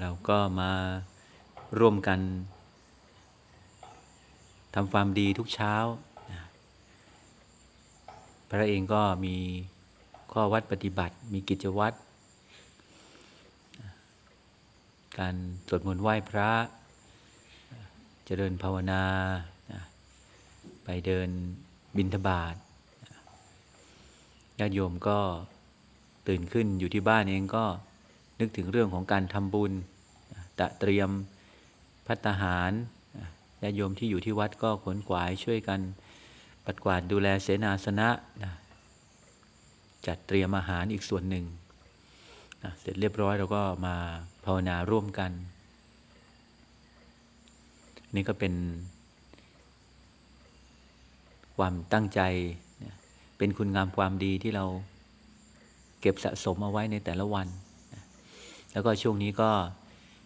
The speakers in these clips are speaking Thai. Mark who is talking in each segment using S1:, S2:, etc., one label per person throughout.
S1: เราก็มาร่วมกันทำความดีทุกเช้า พระเองก็มีข้อวัดปฏิบัติ มีกิจวัตร การสวดมนต์ไหว้พระเจริญภาวนา ไปเดินบิณฑบาตญาติโยมก็ตื่นขึ้นอยู่ที่บ้านเองก็ นึกถึงเรื่องของการทำบุญตะเตรียมพัตตาหารญาติโยมที่อยู่ที่วัดก็ขนขวายช่วยกันปัดกวาดดูแลเสนาสนะนะจัดเตรียมอาหารอีกส่วนหนึ่งนะเสร็จเรียบร้อยเราก็มาภาวนาร่วมกัน นี่ก็เป็น ความตั้งใจ เป็นคุณงามความดีที่เราเก็บสะสมเอาไว้ในแต่ละวัน แล้วก็ช่วงนี้ก็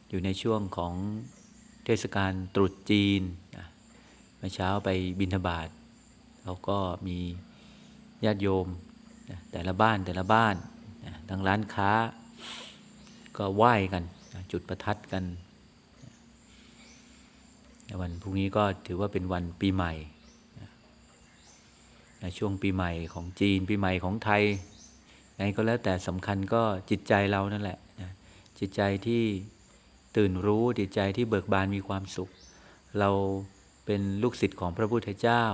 S1: อยู่ในช่วงของเทศกาลตรุษจีนนะเมื่อเช้าไปบิณฑบาตเราก็มีญาติโยมนะแต่ละบ้านแต่ละบ้านนะทั้งร้านค้า ก็ไหว้กันนะจุดประทัดกันวันพรุ่งนี้ก็ถือว่าเป็นวันปีใหม่นะช่วงปีใหม่ของจีนปีใหม่ของไทยไงก็แล้วแต่สำคัญก็จิตใจเรานั่นแหละนะ จิตใจที่ตื่นรู้จิตใจที่เบิกบานมีความสุข เราเป็นลูกศิษย์ของพระพุทธเจ้า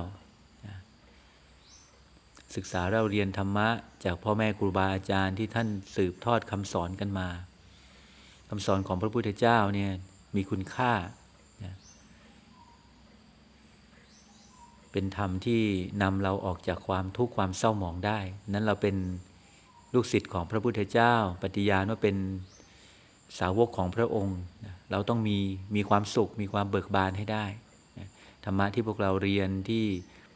S1: ศึกษาเราเรียนธรรมะ จากพ่อแม่ครูบาอาจารย์ที่ท่านสืบทอดคำสอนกันมาคำสอนของพระพุทธเจ้าเนี่ยมีคุณค่า เป็นธรรมที่นำเราออกจากความทุกข์ความเศร้าหมองได้ นั้นเราเป็นลูกศิษย์ของพระพุทธเจ้า ปฏิญาณว่าเป็น สาวกของพระองค์ เราต้องมีมีความสุข มีความเบิกบานให้ได้ธรรมะที่พวกเราเรียนที่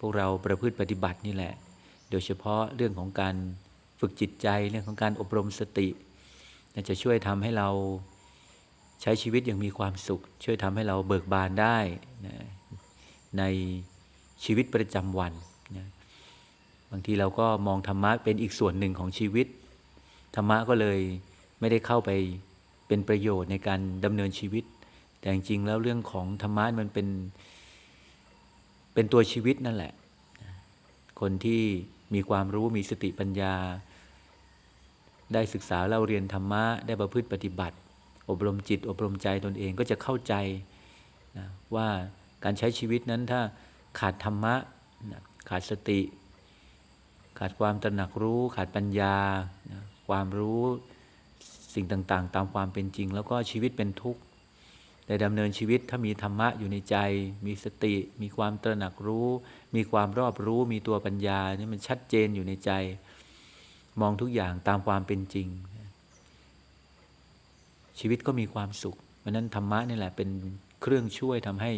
S1: พวกเราประพฤติปฏิบัตินี่แหละ โดยเฉพาะเรื่องของการฝึกจิตใจเรื่องของการอบรมสติจะช่วยทำให้เราใช้ชีวิตอย่างมีความสุข ช่วยทำให้เราเบิกบานได้นะในชีวิตประจำวันนะบางทีเราก็มองธรรมะเป็นอีกส่วนหนึ่งของชีวิต ธรรมะก็เลยไม่ได้เข้าไป เป็นประโยชน์ในการดำเนินชีวิต แต่จริงๆแล้วเรื่องของธรรมะมันเป็น เป็นตัวชีวิตนั่นแหละ คนที่มีความรู้มีสติปัญญา ได้ศึกษาเล่าเรียนธรรมะ ได้ประพฤติปฏิบัติ อบรมจิต อบรมใจตนเองก็จะเข้าใจนะว่าการใช้ชีวิตนั้นถ้าขาดธรรมะขาดสติ ขาดความตระหนักรู้ ขาดปัญญาความรู้ สิ่งต่างๆ ตามความเป็นจริง แล้วก็ชีวิตเป็นทุกข์แต่ดำเนินชีวิตถ้ามีธรรมะอยู่ในใจ มีสติ มีความตระหนักรู้ มีความรอบรู้ มีตัวปัญญานี่มันชัดเจนอยู่ในใจ มองทุกอย่างตามความเป็นจริง ชีวิตก็มีความสุขเพราะนั้นธรรมะนี่แหละเป็นเครื่องช่วยทำให้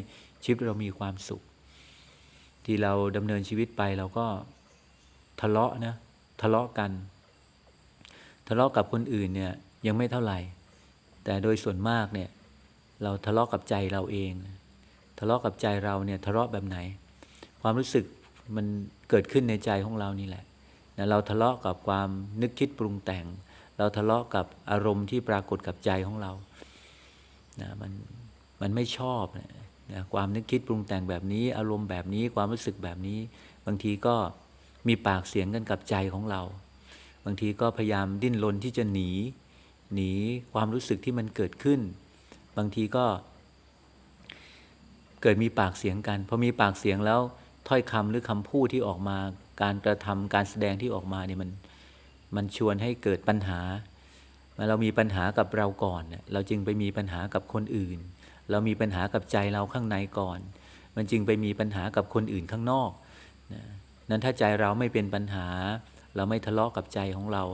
S1: ชีวิตเรามีความสุข ที่เราดำเนินชีวิตไปเราก็ทะเลาะนะทะเลาะกัน ทะเลาะกับคนอื่นเนี่ย ยังไม่เท่าไหร่ แต่โดยส่วนมากเนี่ยเราทะเลาะกับใจเราเอง ทะเลาะกับใจเราเนี่ยทะเลาะแบบไหน ความรู้สึกมันเกิดขึ้นในใจของเรานี่แหละนะเราทะเลาะกับความนึกคิดปรุงแต่ง เราทะเลาะกับอารมณ์ที่ปรากฏกับใจของเรานะมันมันไม่ชอบนะนะความนึกคิดปรุงแต่งแบบนี้ อารมณ์แบบนี้ความรู้สึกแบบนี้ บางทีก็มีปากเสียงกันกับใจของเรา บางทีก็พยายามดิ้นรนที่จะหนี หนีความรู้สึกที่มันเกิดขึ้น บางทีก็ เกิดมีปากเสียงกันพอมีปากเสียงแล้วถ้อยคำหรือคำพูดที่ออกมา การกระทำการแสดงที่ออกมาเนี่ยมันมันชวนให้เกิดปัญหาเรามีปัญหากับเราก่อน เราจึงไปมีปัญหากับคนอื่น เรามีปัญหากับใจเราข้างในก่อน มันจึงไปมีปัญหากับคนอื่นข้างนอกนะนั้นถ้าใจเราไม่เป็นปัญหา เราไม่ทะเลาะกับใจของเรา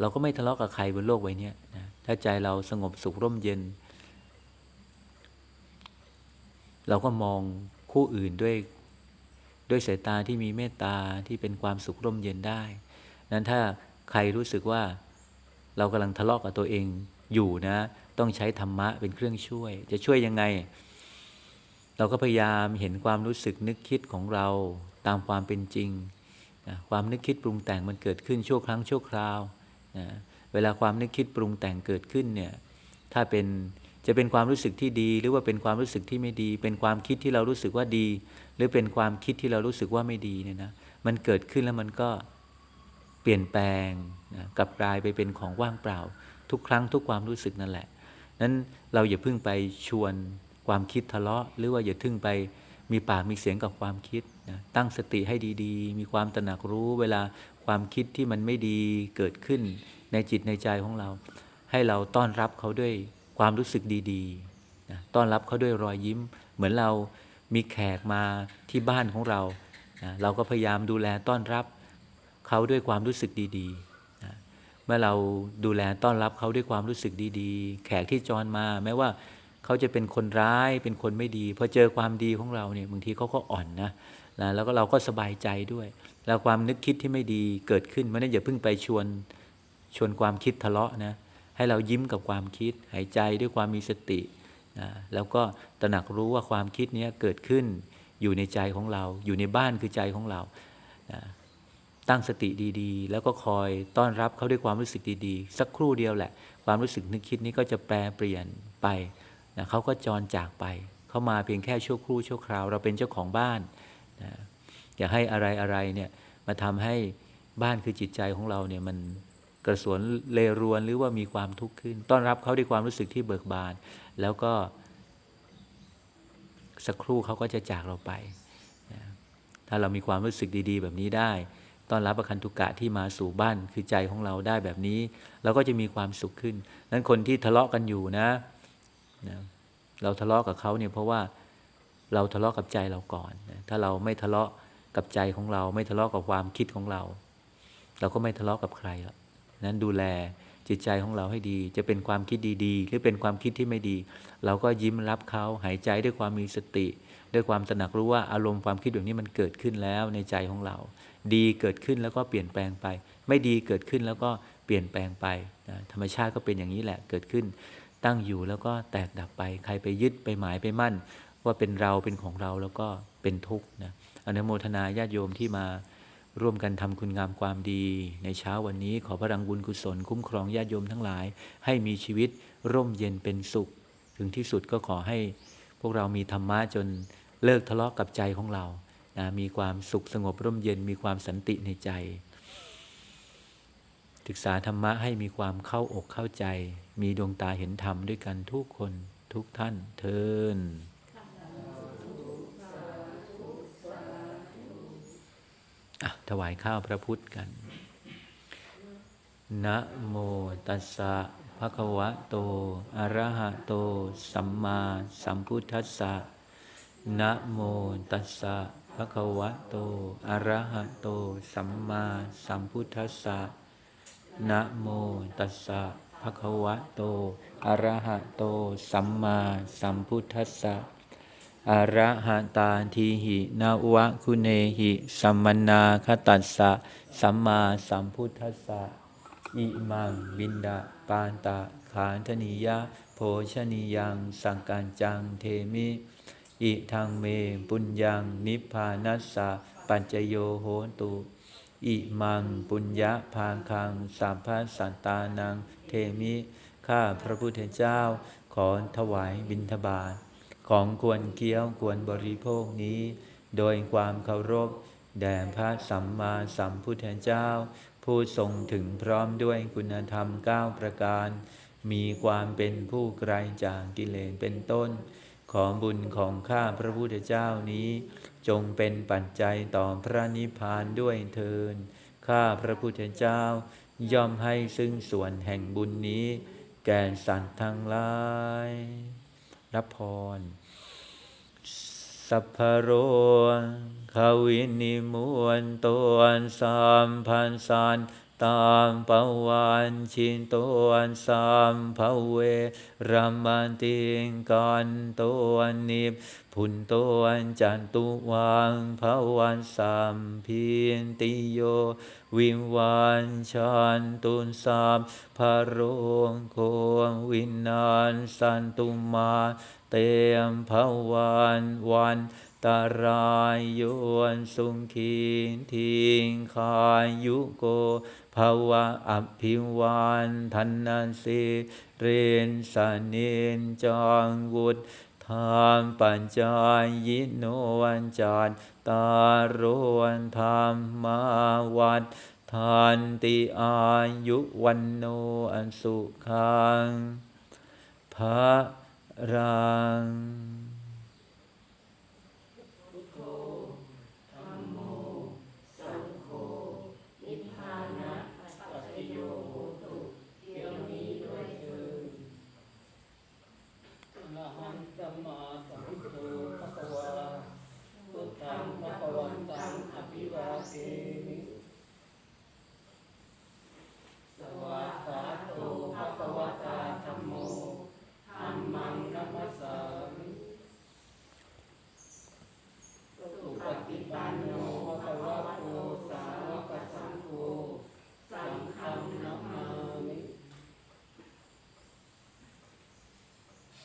S1: เราก็ไม่ทะเลาะกับใครบนโลกใบนี้นะถ้าใจเราสงบสุขร่มเย็น เราก็มองคู่อื่นด้วยด้วยสายตาที่มีเมตตาที่เป็นความสุขร่มเย็นได้ นั้นถ้าใครรู้สึกว่าเรากำลังทะเลาะกับตัวเองอยู่นะ ต้องใช้ธรรมะเป็นเครื่องช่วย จะช่วยยังไง เราก็พยายามเห็นความรู้สึกนึกคิดของเราตามความเป็นจริงนะความนึกคิดปรุงแต่งมันเกิดขึ้นชั่วครั้งชั่วคราว นะเวลาความนึกคิดปรุงแต่งเกิดขึ้นเนี่ยถถ้าเป็นจะเป็นความรู้สึกที่ดี หรือว่าเป็นความรู้สึกที่ไม่ดี เป็นความคิดที่เรารู้สึกว่าดี หรือเป็นความคิดที่เรารู้สึกว่าไม่ดีเนี่ยนะมันเกิดขึ้นแล้วมันก็เปลี่ยนแปลงนะกลับกลายไปเป็นของว่างเปล่า ทุกครั้งทุกความรู้สึกนั่นแหละนั้นเราอย่าเพิ่งไปชวนความคิดทะเลาะ หรือว่าอย่าทึ่งไปมีปากมีเสียงกับความคิด นะตั้งสติให้ดีๆ มีความตระหนักรู้เวลาความคิดที่มันไม่ดีเกิดขึ้นในจิตในใจของเรา ให้เราต้อนรับเขาด้วยความรู้สึกดีๆนะต้อนรับเขาด้วยรอยยิ้ม เหมือนเรามีแขกมาที่บ้านของเรานะเราก็พยายามดูแลต้อนรับเขาด้วยความรู้สึกดีๆนะเมื่อเราดูแลต้อนรับเขาด้วยความรู้สึกดีๆ แขกที่จรมา แม้ว่าเขาจะเป็นคนร้ายเป็นคนไม่ดีพอเจอความดีของเราเนี่ยบางทีเขาก็อ่อนนะ นะแล้วก็เราก็สบายใจด้วย แล้วความนึกคิดที่ไม่ดีเกิดขึ้นมันนั้นอย่าเพิ่งไปชวนชวนความคิดทะเลาะนะให้เรายิ้มกับความคิด หายใจด้วยความมีสตินะแล้วก็ตระหนักรู้ว่าความคิดนี้เกิดขึ้นอยู่ในใจของเรา อยู่ในบ้านคือใจของเรานะตั้งสติดีๆ แล้วก็คอยต้อนรับเขาด้วยความรู้สึกดีๆ สักครู่เดียวแหละ ความรู้สึกนึกคิดนี้ก็จะแปลเปลี่ยนไปนะเขาก็จรจากไป เขามาเพียงแค่ชั่วครู่ชั่วคราว เราเป็นเจ้าของบ้าน นะอย่าให้อะไรอะไรเนี่ยมาทำให้บ้านคือจิตใจของเราเนี่ยมันกระสวนเลรวนหรือว่ามีความทุกข์ขึ้น ต้อนรับเขาด้วยความรู้สึกที่เบิกบาน แล้วก็ สักครู่เขาก็จะจากเราไปนะถ้าเรามีความรู้สึกดี ๆ แบบนี้ได้ ต้อนรับประคันตุกะที่มาสู่บ้านคือใจของเราได้แบบนี้ เราก็จะมีความสุขขึ้น นั้นคนที่ทะเลาะกันอยู่นะนะ เราทะเลาะกับเขาเนี่ยเพราะว่า เราทะเลาะกับใจเราก่อนนะถ้าเราไม่ทะเลาะกับใจของเรา ไม่ทะเลาะกับความคิดของเรา เราก็ไม่ทะเลาะกับใครหรอกนั้นดูแลจิตใจของเราให้ดี จะเป็นความคิดดีๆ หรือเป็นความคิดที่ไม่ดี เราก็ยิ้มรับเขาหายใจด้วยความมีสติ ด้วยความตระหนักรู้ว่าอารมณ์ความคิดแบบนี้มันเกิดขึ้นแล้วในใจของเรา ดีเกิดขึ้นแล้วก็เปลี่ยนแปลงไป ไม่ดีเกิดขึ้นแล้วก็เปลี่ยนแปลงไปนะธรรมชาติก็เป็นอย่างนี้แหละเกิดขึ้น ตั้งอยู่แล้วก็แตกดับไป ใครไปยึดไปหมายไปมั่น ว่าเป็นเราเป็นของเราแล้วก็เป็นทุกข์นะอนุโมทนาญาติโยมที่มาร่วมกันทำคุณงามความดี ในเช้าวันนี้ขอพระรังบุญกุศลคุ้มครองญาติโยมทั้งหลาย ให้มีชีวิตร่มเย็นเป็นสุข ถึงที่สุดก็ขอให้พวกเรามีธรรมะจนเลิกทะเลาะกับใจของเรานะมีความสุขสงบร่มเย็นมีความสันติในใจ ศึกษาธรรมะให้มีความเข้าอกเข้าใจ มีดวงตาเห็นธรรมด้วยกันทุกคนทุกท่านเทิน ถวายข้าวพระพุทธกัน นะโมตัสสะภะคะวะโต อะระหะโต สัมมาสัมพุทธัสสะ นะโมตัสสะภะคะวะโต อะระหะโต สัมมาสัมพุทธัสสะ นะโมตัสสะภะคะวะโต อะระหะโต สัมมาสัมพุทธัสสะ อะระหะตาทีหินาวะคุเนหิสัมมนาคตัสสะสัมมาสัมพุทธัสสะอิมังบินดาปานตะขานธนิยะโภชนิยังสังการจังเทมิอิทังเมปุญญังนิพพานัสสะปัญจโยโหตุอิมังปุญญะพาคังสัมภาสันตานังเทมิ ข้าพระพุทธเจ้าขอถวายบิณฑบาต ของควรเคี้ยวควรบริโภคนี้ โดยความเคารพ แด่พระสัมมาสัมพุทธเจ้า ผู้ทรงถึงพร้อมด้วยคุณธรรม 9 ประการ มีความเป็นผู้ไกลจากกิเลสเป็นต้น ขอบุญของข้าพระพุทธเจ้านี้ จงเป็นปัจจัยต่อพระนิพพานด้วยเทินข้าพระพุทธเจ้าย่อมให้ซึ่งส่วนแห่งบุญนี้ แก่สัตว์ทั้งหลาย รับพร สัพพโรขวินิมวนตวนสามพันสาน ตามปวันชินตวนสามภเวรามันติงกันตวนนิพพุนตวนจันตุวังภวันสามพินติโย วิมวันชันตุนสามพระโรงโคงวินานสันตุมาเตมภวันวันตตรายโยนสุงคีนทิงคายุโก ภาวะอภิวันทันนันสิเรนสนินจังวุฒทามปัญจายโนวันจารตารโรวันธรรมาวัดทันติอายุวันโนอันสุขังพระรัง